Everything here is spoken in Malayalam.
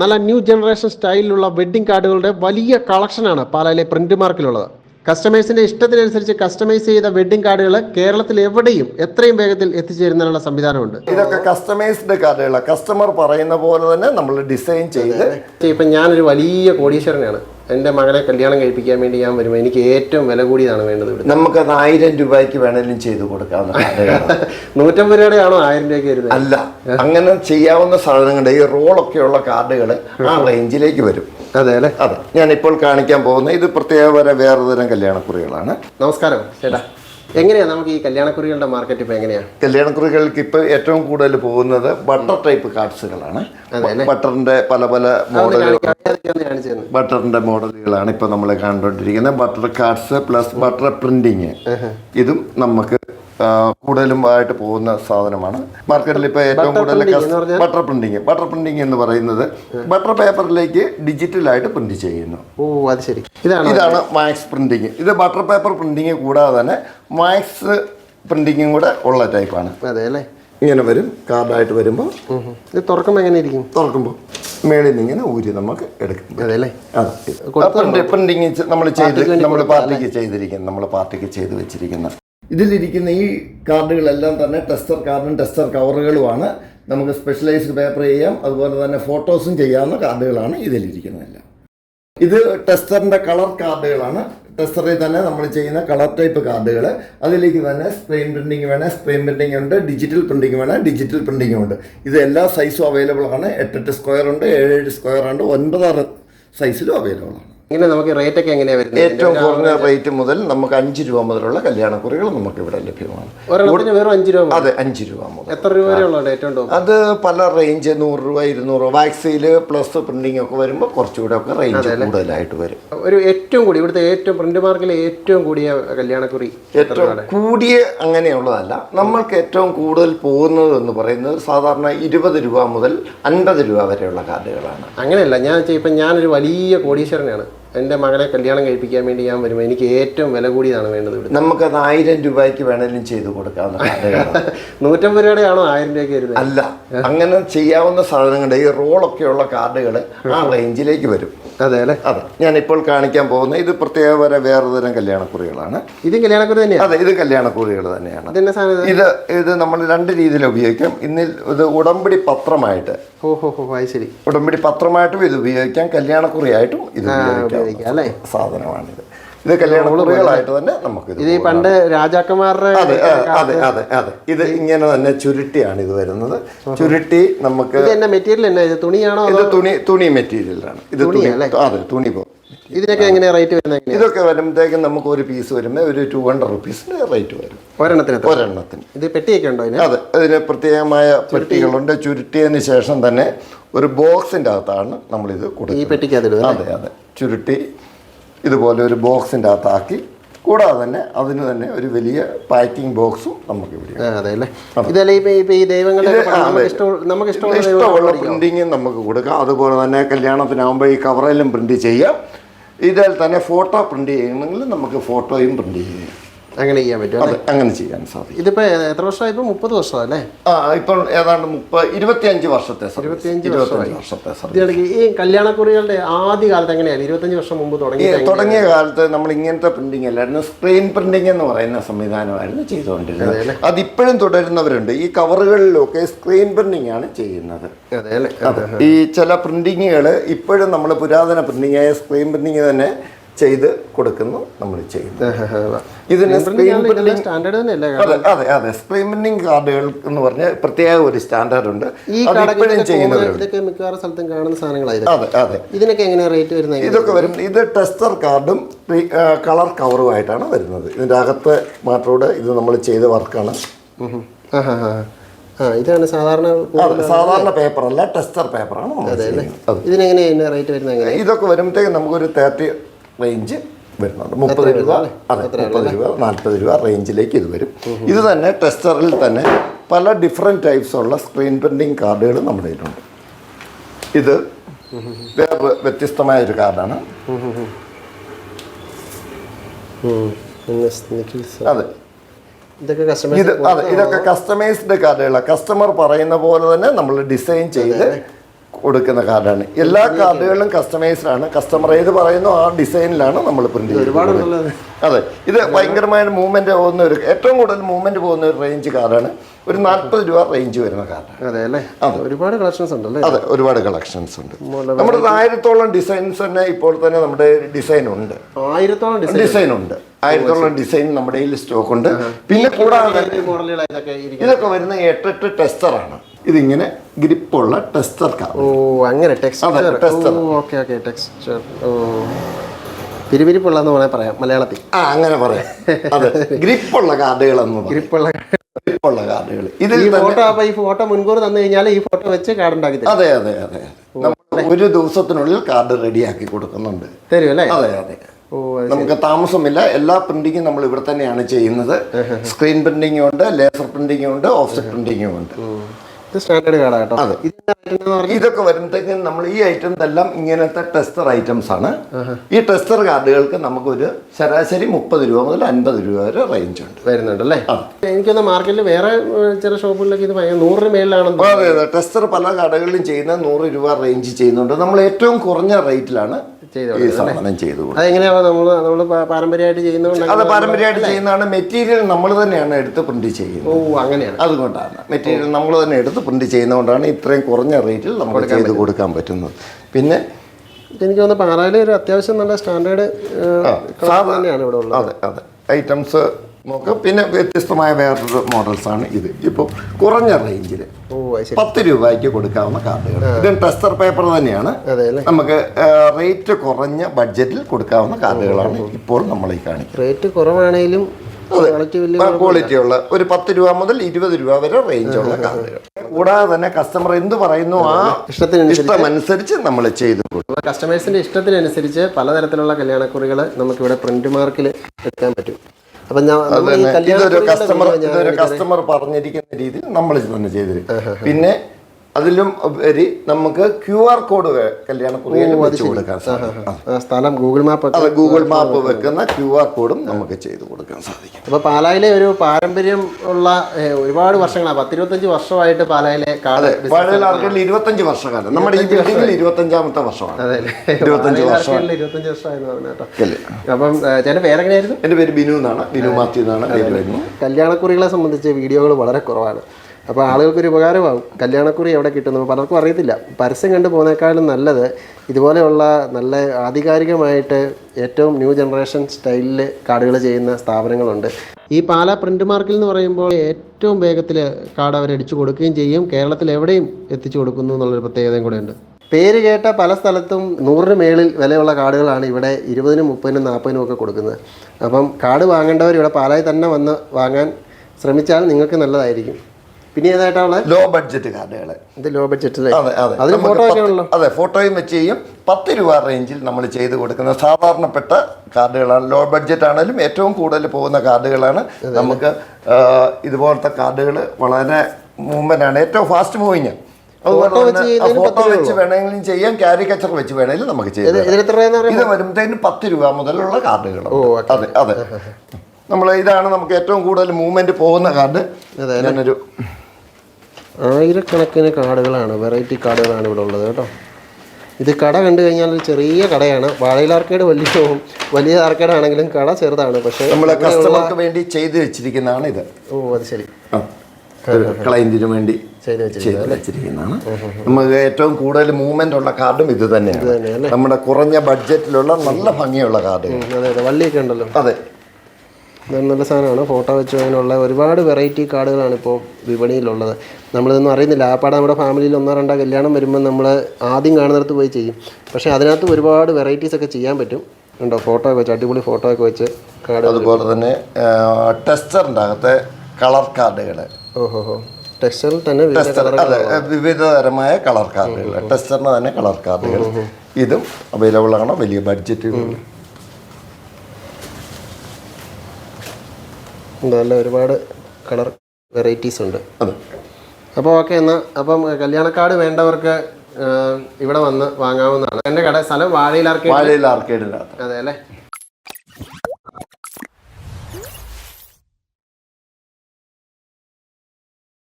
നല്ല ന്യൂ ജനറേഷൻ സ്റ്റൈലിലുള്ള വെഡ്ഡിംഗ് കാർഡുകളുടെ വലിയ കളക്ഷനാണ് പാലയിലെ പ്രിന്റ് മാർക്കിലുള്ളത് കസ്റ്റമേഴ്സിന്റെ ഇഷ്ടത്തിനനുസരിച്ച് കസ്റ്റമൈസ് ചെയ്ത വെഡ്ഡിംഗ് കാർഡുകൾ കേരളത്തിൽ എവിടെയും എത്രയും വേഗത്തിൽ എത്തിച്ചേരുന്നതിനുള്ള സംവിധാനമുണ്ട്. ഇതൊക്കെ കസ്റ്റമൈസ്ഡ് കാർഡുകളാണ് കസ്റ്റമർ പറയുന്ന പോലെ തന്നെ നമ്മൾ ഡിസൈൻ ചെയ്ത് ഇപ്പം ഞാനൊരു വലിയ കോടീശ്വരനാണ്. എന്റെ മകളെ കല്യാണം കഴിപ്പിക്കാൻ വേണ്ടി ഞാൻ വരുമ്പോൾ എനിക്ക് ഏറ്റവും വില കൂടിയതാണ് വേണ്ടത് ഇവിടെ നമുക്കത് ആയിരം രൂപയ്ക്ക് വേണമെങ്കിലും ചെയ്തു കൊടുക്കാം നൂറ്റമ്പത് രൂപയുടെ ആണോ ആയിരം രൂപയ്ക്ക് വരുന്നത്? അല്ല അങ്ങനെ ചെയ്യാവുന്ന സാധനങ്ങളുടെ ഈ റോളൊക്കെയുള്ള കാർഡുകൾ ആ റേഞ്ചിലേക്ക് വരും. അതെ അല്ലേ? അതെ. ഞാൻ ഇപ്പോൾ കാണിക്കാൻ പോകുന്ന ഇത് പ്രത്യേക വേറെ തരം കല്യാണക്കുറികളാണ്. നമസ്കാരം ചേട്ടാ. എങ്ങനെയാ നമുക്ക് ഈ കല്യാണക്കുറികളുടെ മാർക്കറ്റ് ഇപ്പോൾ എങ്ങനെയാണ് കല്യാണക്കുറികൾക്ക് ഇപ്പോൾ ഏറ്റവും കൂടുതൽ പോകുന്നത് ബട്ടർ ടൈപ്പ് കാർഡ്സുകളാണ് ബട്ടറിന്റെ പല പല മോഡലുകൾ ബട്ടറിന്റെ മോഡലുകളാണ് ഇപ്പോൾ നമ്മൾ കണ്ടുകൊണ്ടിരിക്കുന്നത്. Butter cards plus butter printing ഇതും നമുക്ക് കൂടുതലും ആയിട്ട് പോകുന്ന സാധനമാണ്. മാർക്കറ്റിൽ ഇപ്പോൾ ഏറ്റവും കൂടുതൽ ബട്ടർ പ്രിന്റിങ് ബട്ടർ പ്രിന്റിങ് എന്ന് പറയുന്നത് ബട്ടർ പേപ്പറിലേക്ക് ഡിജിറ്റലായിട്ട് പ്രിന്റ് ചെയ്യുന്നു. ഓ അത് ശരി. ഇതാണ് ഇതാണ് മാക്സ് പ്രിന്റിങ് ഇത് ബട്ടർ പേപ്പർ പ്രിന്റിങ് കൂടാതെ തന്നെ മാക്സ് പ്രിന്റിങ്ങും കൂടെ ഉള്ള ടൈപ്പാണ് അതെ അല്ലേ? ഇങ്ങനെ വരും കാർഡായിട്ട് വരുമ്പോൾ. ഇത് തുറക്കുമ്പോൾ എങ്ങനെ ഇരിക്കും? തുറക്കുമ്പോൾ മേളിൽ നിന്ന് ഇങ്ങനെ ഊരി നമുക്ക് എടുക്കും. അതെ പ്രിന്റിങ് നമ്മൾ ചെയ്ത് നമ്മൾ പാർട്ടിക്ക് ചെയ്തിരിക്കുന്നത് നമ്മൾ പാർട്ടിക്ക് ചെയ്ത് വെച്ചിരിക്കുന്ന. ഇതിലിരിക്കുന്ന ഈ കാർഡുകളെല്ലാം തന്നെ ടെസ്റ്റർ കാർഡും ടെസ്റ്റർ കവറുകളുമാണ്. നമുക്ക് സ്പെഷ്യലൈസ്ഡ് പേപ്പർ ചെയ്യാം അതുപോലെ തന്നെ ഫോട്ടോസും ചെയ്യാവുന്ന കാർഡുകളാണ് ഇതിലിരിക്കുന്നതെല്ലാം. ഇത് ടെസ്റ്ററിന്റെ കളർ കാർഡുകളാണ്. ടെസ്റ്ററിൽ തന്നെ നമ്മൾ ചെയ്യുന്ന കളർ ടൈപ്പ് കാർഡുകൾ അതിലേക്ക് തന്നെ സ്ക്രീൻ പ്രിന്റിങ് വേണേൽ സ്ക്രീൻ പ്രിന്റിംഗ് ഉണ്ട് ഡിജിറ്റൽ പ്രിന്റിങ് വേണേൽ ഡിജിറ്റൽ പ്രിന്റിംഗ് ഉണ്ട്. ഇത് എല്ലാ സൈസും അവൈലബിൾ ആണ് എട്ടെട്ട് സ്ക്വയർ ഉണ്ട് ഏഴേഴ് സ്ക്വയർ ഉണ്ട് ഒൻപതാറ് സൈസിലും അവൈലബിൾ ആണ് ഇങ്ങനെ നമുക്ക് റേറ്റ് ഒക്കെ എങ്ങനെയാ വരുന്നത്? ഏറ്റവും കുറഞ്ഞ റേറ്റ് മുതൽ നമുക്ക് അഞ്ച് രൂപ മുതലുള്ള കല്യാണക്കുറികൾ നമുക്ക് ഇവിടെ ലഭ്യമാണ്. ഒരെണ്ണത്തിന് വെറും അഞ്ച് രൂപ അതെ അഞ്ച് രൂപ മുതൽ. എത്ര രൂപ വരെ ഉള്ളത് ഏറ്റവും ടോപ്പ് അത് പല റേഞ്ച് നൂറ് രൂപ ഇരുന്നൂറ് രൂപ. വാക്സിൽ പ്ലസ് പ്രിന്റിംഗ് ഒക്കെ വരുമ്പോൾ കുറച്ചുകൂടെ ഒക്കെ റേഞ്ച് കൂടുതലായിട്ട് വരും. ഒരു ഏറ്റവും കൂടി ഇവിടുത്തെ ഏറ്റവും പ്രിന്റ് മാർക്കിലെ ഏറ്റവും കൂടിയ കല്യാണക്കുറി ഏറ്റവും കൂടിയ അങ്ങനെയുള്ളതല്ല. നമ്മൾക്ക് ഏറ്റവും കൂടുതൽ പോകുന്നത് എന്ന് പറയുന്നത് സാധാരണ ഇരുപത് രൂപ മുതൽ അൻപത് രൂപ വരെയുള്ള കാർഡുകളാണ്. അങ്ങനെയല്ല ഞാൻ ഇപ്പം ഞാനൊരു വലിയ കോടീശ്വരനാണ്. എന്റെ മകളെ കല്യാണം കഴിപ്പിക്കാൻ വേണ്ടി ഞാൻ വരുമ്പോൾ എനിക്ക് ഏറ്റവും വില കൂടിയതാണ് വേണ്ടത് ഇവിടെ നമുക്കത് ആയിരം രൂപയ്ക്ക് വേണമെങ്കിലും ചെയ്തു കൊടുക്കാം നൂറ്റമ്പത് രൂപയുടെ ആണോ ആയിരം രൂപയ്ക്ക് വരുന്നത്? അല്ല അങ്ങനെ ചെയ്യാവുന്ന സാധനങ്ങളുടെ ഈ റോളൊക്കെയുള്ള കാർഡുകൾ ആ റേഞ്ചിലേക്ക് വരും. അതെ അല്ലേ? അതെ. ഞാൻ ഇപ്പോൾ കാണിക്കാൻ പോകുന്ന ഇത് പ്രത്യേക വരെ വേറെ തരം കല്യാണക്കുറികളാണ്. ഇത് കല്യാണക്കുറി തന്നെയാണ് അതെ ഇത് കല്യാണക്കുറികൾ തന്നെയാണ്. ഇത്? ഇത് നമ്മൾ രണ്ട് രീതിയിൽ ഉപയോഗിക്കാം. ഇന്നിൽ ഇത് ഉടമ്പടി പത്രമായിട്ട്. ഓ ഹോ ഹോ ശരി. ഉടമ്പടി പത്രമായിട്ടും ഇത് ഉപയോഗിക്കാം. കല്യാണക്കുറിയായിട്ടും ഇത് ഉപയോഗിക്കാം. ഉപയോഗിക്കാം അല്ലേ? സാധനമാണിത്. ഇത് കല്യാണക്കുറികളായിട്ട് തന്നെ നമുക്ക് ഇത് ഈ പണ്ട് രാജാക്കന്മാരുടെ അതെ അതെ അതെ അതെ ഇത് ഇങ്ങനെ തന്നെ ചുരുട്ടിയാണ് ഇത് വരുന്നത്. ചുരുട്ടി നമുക്ക് മെറ്റീരിയൽ എന്നാ ഇത് തുണിയാണോ ഇത് തുണി തുണി മെറ്റീരിയലാണ് ഇത് തുണി അതെ തുണി പോ ഇതിനൊക്കെ എങ്ങനെ റേറ്റ് വരുന്നത് ഇതൊക്കെ വരുമ്പോഴത്തേക്കും നമുക്ക് ഒരു പീസ് വരുമ്പോൾ ഒരു ടു ഹൺഡ്രഡ് റുപ്പീസിന് റേറ്റ് വരും. ഒരെണ്ണത്തിന്? ഒരെണ്ണത്തിന്. ഇത് പെട്ടിയൊക്കെ ഉണ്ടോ അതെ അതിന് പ്രത്യേകമായ പെട്ടികളുണ്ട്. ചുരുട്ടിയതിന് ശേഷം തന്നെ ഒരു ബോക്സിന്റെ അകത്താണ് നമ്മളിത് ഈ കൊടുക്കുന്നത് പെട്ടിക്കകത്തിടുക അതെ അതെ. ചുരുട്ടി ഇതുപോലെ ഒരു ബോക്സിന്റെ അകത്താക്കി. കൂടാതെ തന്നെ അതിന് തന്നെ ഒരു വലിയ പാക്കിംഗ് ബോക്സും നമുക്ക് ഇവിടെ ഇതല്ലേ ഇപ്പൊ ഈ ദൈവങ്ങളെ നമുക്ക്. ഇഷ്ടമുള്ള പ്രിന്റിങ്ങും നമുക്ക് കൊടുക്കാം. അതുപോലെ തന്നെ കല്യാണത്തിനാകുമ്പോൾ ഈ കവറിലും പ്രിന്റ് ചെയ്യാം. ഇതിൽ തന്നെ ഫോട്ടോ പ്രിന്റ് ചെയ്യണമെങ്കിൽ നമുക്ക് ഫോട്ടോയും പ്രിന്റ് ചെയ്യാം. അങ്ങനെ ചെയ്യാൻ പറ്റും അതെ അങ്ങനെ ചെയ്യാൻ സാധിക്കും. ഇതിപ്പോ എത്ര വർഷമായി? ഇപ്പൊ മുപ്പത് വർഷമല്ലേ? ആ ഇപ്പോൾ ഏതാണ്ട് മുപ്പത് ഇരുപത്തിയഞ്ച് വർഷത്തെ service. ഇരുപത്തിയഞ്ച് ഇരുപത്തിയഞ്ച് വർഷത്തെ service. ഇതിനിടയ്ക്ക് ഈ കല്യാണക്കുറികളുടെ ആദ്യ കാലത്ത് എങ്ങനെയാണ് ഇരുപത്തഞ്ച് വർഷം മുമ്പ് തുടങ്ങി തുടങ്ങിയ കാലത്ത് നമ്മൾ ഇങ്ങനത്തെ പ്രിന്റിംഗ് അല്ലായിരുന്നു. സ്ക്രീൻ പ്രിന്റിംഗ് എന്ന് പറയുന്ന സംവിധാനമായിരുന്നു ചെയ്തുകൊണ്ടിരുന്നത്. അതിപ്പോഴും തുടരുന്നവരുണ്ട്. ഈ കവറുകളിലൊക്കെ സ്ക്രീൻ പ്രിന്റിംഗ് ആണ് ചെയ്യുന്നത്. അതെ അല്ലേ? ഈ ചില പ്രിന്റിങ്ങുകൾ ഇപ്പോഴും നമ്മൾ പുരാതന പ്രിന്റിംഗ് ആയ സ്ക്രീൻ പ്രിന്റിംഗ് തന്നെ ചെയ്ത് കൊടുക്കുന്നു നമ്മൾ ചെയ്യുന്നു. ഇതിന് സ്ക്രീൻ അതെ അതെ അതെ. സ്ക്രീൻ പ്രിന്റിംഗ് കാർഡുകൾ എന്ന് പറഞ്ഞ പ്രത്യേക ഒരു സ്റ്റാൻഡേർഡ് ഉണ്ട്. ഇപ്പോഴും ചെയ്യുന്നവരുണ്ട്. മിക്കവാറും സ്ഥലത്തും കാണുന്ന സാധനങ്ങളാണ് അതെ അതെ. ഇതിനൊക്കെ എങ്ങനെ റേറ്റ് വരുന്നത്? ഇതൊക്കെ വരും. ഇത് ടെസ്റ്റർ കാർഡും കളർ കവറുമായിട്ടാണ് വരുന്നത്. ഇതിന്റെ അകത്ത് മാത്രോട് ഇത് നമ്മൾ ചെയ്ത വർക്കാണ്. ഇതാണ് സാധാരണ സാധാരണ പേപ്പർ അല്ല ടെസ്റ്റർ പേപ്പറാണ് ഇതിനെങ്ങനെയാണ് റേറ്റ് വരുന്നത്? ഇതൊക്കെ വരുമ്പോഴത്തേക്ക് നമുക്കൊരു തേർട്ടി റേഞ്ച് വരുന്നുണ്ട്. മുപ്പത് രൂപ അതെ മുപ്പത് രൂപ നാൽപ്പത് രൂപ റേഞ്ചിലേക്ക് ഇത് വരും. ഇത് തന്നെ ടെസ്റ്ററിൽ തന്നെ പല ഡിഫറെന്റ് ടൈപ്സ് ഉള്ള സ്ക്രീൻ പ്രിന്റിങ് കാർഡുകൾ നമ്മുടെ കയ്യിലുണ്ട്. ഇത് വേറെ വ്യത്യസ്തമായ ഒരു കാർഡാണ് അതെ. ഇത് അതെ ഇതൊക്കെ കസ്റ്റമൈസ്ഡ് കാർഡുകളാണ് കസ്റ്റമർ പറയുന്ന പോലെ തന്നെ നമ്മൾ ഡിസൈൻ ചെയ്ത് കൊടുക്കുന്ന കാർഡാണ്. എല്ലാ കാർഡുകളിലും കസ്റ്റമൈസ്ഡ് ആണ്. കസ്റ്റമർ ഏത് പറയുന്നു ആ ഡിസൈനിലാണ് നമ്മൾ പ്രിന്റ് ചെയ്യുന്നത് അതെ. ഇത് ഭയങ്കരമായ മൂവ്മെന്റ് പോകുന്ന ഒരു ഏറ്റവും കൂടുതൽ മൂവ്മെന്റ് പോകുന്ന ഒരു റേഞ്ച് കാർഡാണ്. ഒരു നാൽപ്പത് രൂപ റേഞ്ച് വരുന്ന കാർഡാണ്. അതെ അല്ലേ? ഒരുപാട് കളക്ഷൻസ് ഉണ്ടല്ലേ അതെ ഒരുപാട് കളക്ഷൻസ് ഉണ്ട്. നമ്മുടെ ആയിരത്തോളം ഡിസൈൻസ് തന്നെ ഇപ്പോൾ തന്നെ നമ്മുടെ ഡിസൈൻ ഉണ്ട്. ആയിരത്തോളം ഡിസൈൻ ഉണ്ട്. ആയിരത്തോളം ഡിസൈൻ നമ്മുടെ കയ്യിൽ സ്റ്റോക്ക് ഉണ്ട്. പിന്നെ കൂടാതെ ഇതൊക്കെ വരുന്ന എട്ടെട്ട് ടെസ്റ്ററാണ് ഇതിങ്ങനെ ഗ്രിപ്പുള്ള ടെസ്റ്റർ കാർ ഓ അങ്ങനെ ടെക്സ്ചർ. ഓക്കെ ഓക്കെ ടെക്സ്ചർ ഓ. പിരിപിരിപ്പുള്ളതെന്ന് വേണേൽ പറയാം മലയാളത്തിൽ. ആ അങ്ങനെ പറയാം. അതെ ഗ്രിപ്പുള്ള കാർഡുകൾ എന്ന് ഗ്രിപ്പുള്ള ഗ്രിപ്പുള്ള കാർഡുകൾ. ഇതിൽ ഈ ഫോട്ടോ ഈ ഫോട്ടോ മുൻകൂർ തന്നു കഴിഞ്ഞാൽ ഈ ഫോട്ടോ വെച്ച് കാർഡ് ഉണ്ടാക്കി തരും അതെ അതെ. അതെ നമ്മൾ ഒരു ദിവസത്തിനുള്ളിൽ കാർഡ് റെഡിയാക്കി കൊടുക്കുന്നുണ്ട്. തരും അല്ലേ അതെ. അതെ നമുക്ക് താമസമില്ല. എല്ലാ പ്രിന്റിങ്ങും നമ്മൾ ഇവിടെ തന്നെയാണ് ചെയ്യുന്നത്. സ്ക്രീൻ പ്രിന്റിങ്ങും ഉണ്ട് ലേസർ പ്രിന്റിങ്ങും ഉണ്ട് ഓഫ്സെറ്റ് പ്രിന്റിങ്ങും ഉണ്ട്. ഇത് സ്റ്റാൻഡേർഡ് കാർഡാ കേട്ടോ. ഇതൊക്കെ വരുമ്പോഴത്തേക്കും നമ്മൾ ഈ ഐറ്റംസ് എല്ലാം ഇങ്ങനത്തെ ടെസ്റ്റർ ഐറ്റംസ് ആണ്. ഈ ടെസ്റ്റർ കാർഡുകൾക്ക് നമുക്കൊരു ശരാശരി മുപ്പത് രൂപ മുതൽ അൻപത് രൂപ വരെ റേഞ്ച് ഉണ്ട്. വരുന്നുണ്ട് അല്ലേ. എനിക്കൊന്ന് മാർക്കറ്റിൽ വേറെ ചില ഷോപ്പുകളിലൊക്കെ ഇത് ഭയങ്കര നൂറിന് മേളിലാണെന്ന് അതെ അതെ. ടെസ്റ്റർ പല കടകളിലും ചെയ്യുന്ന നൂറ് രൂപ റേഞ്ച് ചെയ്യുന്നുണ്ട്. നമ്മൾ ഏറ്റവും കുറഞ്ഞ റേറ്റിലാണ് ഈ സാധനം ചെയ്തു. അതെങ്ങനെയാ നമ്മൾ നമ്മൾ പാരമ്പര്യമായിട്ട് അത് ചെയ്യുന്നതുകൊണ്ട് പാരമ്പര്യമായിട്ട് ചെയ്യുന്നതാണ്. മെറ്റീരിയൽ നമ്മൾ തന്നെയാണ് എടുത്ത് പ്രിന്റ് ചെയ്യുന്നത്. ഓ അങ്ങനെയാണ്. അതുകൊണ്ടാണ്. മെറ്റീരിയൽ നമ്മൾ തന്നെ എടുത്ത് പ്രിന്റ് ചെയ്യുന്നതുകൊണ്ടാണ് ഇത്രയും കുറഞ്ഞ റേറ്റിൽ നമുക്ക് ചെയ്ത് കൊടുക്കാൻ പറ്റുന്നത്. പിന്നെ എനിക്ക് തോന്നുന്നു പാറയിൽ ഒരു അത്യാവശ്യം നല്ല സ്റ്റാൻഡേർഡ് തന്നെയാണ് ഇവിടെ ഉള്ളത്. അതെ അതെ. ഐറ്റംസ് നോക്കാം. പിന്നെ വ്യത്യസ്തമായ വേറൊരു മോഡൽസ് ആണ് ഇത്. ഇപ്പോൾ കുറഞ്ഞ റേഞ്ചിൽ പത്ത് രൂപയ്ക്ക് കൊടുക്കാവുന്ന കാർഡുകൾ. ഇത് ടെസ്റ്റർ പേപ്പർ തന്നെയാണ്. നമുക്ക് റേറ്റ് കുറഞ്ഞ ബഡ്ജറ്റിൽ കൊടുക്കാവുന്ന കാർഡുകളാണ് ഇപ്പോൾ നമ്മൾ ഈ കാണിക്കുന്നത്. റേറ്റ് കുറവാണെങ്കിലും ക്വാളിറ്റി ഉള്ള ഒരു പത്ത് രൂപ മുതൽ ഇരുപത് രൂപ വരെ റേഞ്ച് ഉള്ള കാർഡുകൾ. കൂടാതെ തന്നെ കസ്റ്റമർ എന്ത് പറയുന്നു? ആ ഇഷ്ടത്തിനനുസരിച്ച് ഇഷ്ടമനുസരിച്ച് നമ്മൾ ചെയ്തു കൊടുക്കും. കസ്റ്റമേഴ്സിന്റെ ഇഷ്ടത്തിനനുസരിച്ച് പലതരത്തിലുള്ള കല്യാണക്കുറികൾ നമുക്കിവിടെ പ്രിന്റ് മാർക്കിൽ എടുക്കാൻ പറ്റും. അപ്പൊ ഞാൻ ഈ ഇതൊരു കസ്റ്റമർ ഇതൊരു കസ്റ്റമർ പറഞ്ഞിരിക്കുന്ന രീതിയിൽ നമ്മൾ തന്നെ ചെയ്തു പിന്നെ അതിലും ഉപരി നമുക്ക് ക്യു ആർ കോഡ് കല്യാണ കുറിയിൽ വെച്ച് കൊടുക്കാൻ സാധിക്കും. സ്ഥലം ഗൂഗിൾ മാപ്പ് അത് ഗൂഗിൾ മാപ്പ് വെക്കുന്ന ക്യു ആർ കോഡും നമുക്ക് ചെയ്തു കൊടുക്കാൻ സാധിക്കും. അപ്പൊ പാലായിലെ ഒരു പാരമ്പര്യം ഉള്ള ഒരുപാട് വർഷങ്ങളാണ് പത്തിരുപത്തഞ്ച് വർഷമായിട്ട് പാലായിലെ കാട് പാലായിലെ ഇരുപത്തഞ്ച് വർഷക്കാലം. നമ്മുടെ ഈ ബിൽഡിംഗിൽ ഇരുപത്തഞ്ചാമത്തെ വർഷമാണ്. അതെ ഇരുപത്തഞ്ച് വർഷം ഇരുപത്തഞ്ച് വർഷമായെന്ന് പറഞ്ഞു കേട്ടോ. അല്ലേ അപ്പം ഏ, ചേട്ടൻ പേരെങ്ങനെയായിരുന്നു? എന്റെ പേര് ബിനു എന്നാണ്. ബിനു മാത്യു എന്നാണ് പേര് വരുന്നത്. കല്യാണക്കുറികളെ സംബന്ധിച്ച് വീഡിയോകൾ വളരെ കുറവാണ്. അപ്പോൾ ആളുകൾക്കൊരു ഉപകാരമാകും കല്യാണക്കുറി എവിടെ കിട്ടുന്നു പലർക്കും അറിയത്തില്ല. പരസ്യം കണ്ടു പോകുന്നേക്കാളും നല്ലത് ഇതുപോലെയുള്ള നല്ല ആധികാരികമായിട്ട് ഏറ്റവും ന്യൂ ജനറേഷൻ സ്റ്റൈലിൽ കാർഡുകൾ ചെയ്യുന്ന സ്ഥാപനങ്ങളുണ്ട്. ഈ പാല പ്രിന്റ് മാർക്കിൽ എന്ന് പറയുമ്പോൾ ഏറ്റവും വേഗത്തിൽ കാർഡ് അവർ അടിച്ചു കൊടുക്കുകയും ചെയ്യും. കേരളത്തിൽ എവിടെയും എത്തിച്ചു കൊടുക്കുന്നു എന്നുള്ളൊരു പ്രത്യേകതയും കൂടെ ഉണ്ട് പേര് കേട്ട പല സ്ഥലത്തും നൂറിന് മേളിൽ വിലയുള്ള കാർഡുകളാണ് ഇവിടെ ഇരുപതിനും മുപ്പതിനും നാൽപ്പതിനും ഒക്കെ കൊടുക്കുന്നത്. അപ്പം കാർഡ് വാങ്ങേണ്ടവർ ഇവിടെ പാലായി തന്നെ വന്ന് വാങ്ങാൻ ശ്രമിച്ചാൽ നിങ്ങൾക്ക് നല്ലതായിരിക്കും. പിന്നെ ഏതായിട്ടാണ് ലോ ബഡ്ജറ്റ് കാർഡുകൾ ഇത് ലോ ബഡ്ജറ്റ് അതെ ഫോട്ടോ ഫോട്ടോയും വെച്ച് ചെയ്യും. പത്ത് രൂപ റേഞ്ചിൽ നമ്മൾ ചെയ്ത് കൊടുക്കുന്ന സാധാരണപ്പെട്ട കാർഡുകളാണ് ലോ ബഡ്ജറ്റ് ആണെങ്കിലും ഏറ്റവും കൂടുതൽ പോകുന്ന കാർഡുകളാണ് നമുക്ക് ഇതുപോലത്തെ കാർഡുകൾ വളരെ മൂവ്മെന്റ് ആണ്. ഏറ്റവും ഫാസ്റ്റ് മൂവിങ് ഫോട്ടോ വെച്ച് വേണമെങ്കിലും ചെയ്യാം. ക്യാരിക്കച്ചർ വെച്ച് വേണമെങ്കിലും നമുക്ക് ചെയ്യാം ഇത് വരുമ്പോഴത്തേനും പത്ത് രൂപ മുതലുള്ള കാർഡുകൾ അതെ. അതെ നമ്മൾ ഇതാണ് നമുക്ക് ഏറ്റവും കൂടുതൽ മൂവ്മെന്റ് പോകുന്ന കാർഡ് ഞാനൊരു ആയിരക്കണക്കിന് കാർഡുകളാണ് വെറൈറ്റി കാർഡുകളാണ് ഇവിടെ ഉള്ളത് കേട്ടോ. ഇത് കട കണ്ടു കഴിഞ്ഞാൽ ഒരു ചെറിയ കടയാണ്. വാഴയിൽ ആർക്കേഡ് വലിയ വലിയ ആർക്കേഡ് ആണെങ്കിലും കട ചെറുതാണ് പക്ഷേ നമ്മളെ കസ്റ്റമർക്ക് വേണ്ടി ചെയ്തു വെച്ചിരിക്കുന്നതാണ് ഇത്. ഓ അത് ശരി. ക്ലയന്റിന് വേണ്ടി ചെയ്തു വെച്ചിരിക്കുന്നത് വെച്ചിരിക്കുന്നതാണ്. നമുക്ക് ഏറ്റവും കൂടുതൽ മൂവ്മെന്റ് ഉള്ള കാർഡും ഇത് തന്നെയാണ്. നമ്മുടെ കുറഞ്ഞ ബഡ്ജറ്റിലുള്ള നല്ല ഭംഗിയുള്ള കാർഡുകൾ. അതെ അതെ. വള്ളിയൊക്കെ ഉണ്ടല്ലോ. അതെ. നല്ല സാധനമാണ്. ഫോട്ടോ വെച്ച് അങ്ങനെയുള്ള ഒരുപാട് വെറൈറ്റി കാർഡുകളാണ് ഇപ്പോൾ വിപണിയിലുള്ളത്. നമ്മളിതൊന്നും അറിയുന്നില്ല. ആ പാടെ നമ്മുടെ ഫാമിലിയിൽ ഒന്നോ രണ്ടോ കല്യാണം വരുമ്പോൾ നമ്മൾ ആദ്യം കാണുന്നിടത്ത് പോയി ചെയ്യും. പക്ഷേ അതിനകത്ത് ഒരുപാട് വെറൈറ്റീസ് ഒക്കെ ചെയ്യാൻ പറ്റും. ഉണ്ടോ ഫോട്ടോ ഒക്കെ വെച്ച് അടിപൊളി ഫോട്ടോ ഒക്കെ വെച്ച് കാർഡ് അതുപോലെ തന്നെ ടെസ്റ്ററിന്റെ അകത്തെ കളർ കാർഡുകൾ. ഓഹോ ടെസ്റ്ററിൽ ടെക്സ്റ്ററിൽ തന്നെ വിവിധതരമായ കളർ കാർഡുകൾ. ടെസ്റ്ററിന് തന്നെ കളർ കാർഡുകൾ. ഇതും അവൈലബിൾ ആണ്? വലിയ ബഡ്ജറ്റ് നല്ല ഒരുപാട് കളർ വെറൈറ്റീസ് ഉണ്ട്. അതെ. അപ്പോൾ ഓക്കെ എന്നാൽ അപ്പം കല്യാണക്കാട് വേണ്ടവർക്ക് ഇവിടെ വന്ന് വാങ്ങാവുന്നതാണ്. എന്റെ കട സ്ഥലം വാഴയിൽ ആർക്കേഡിനകത്ത്. അതെ അല്ലേ?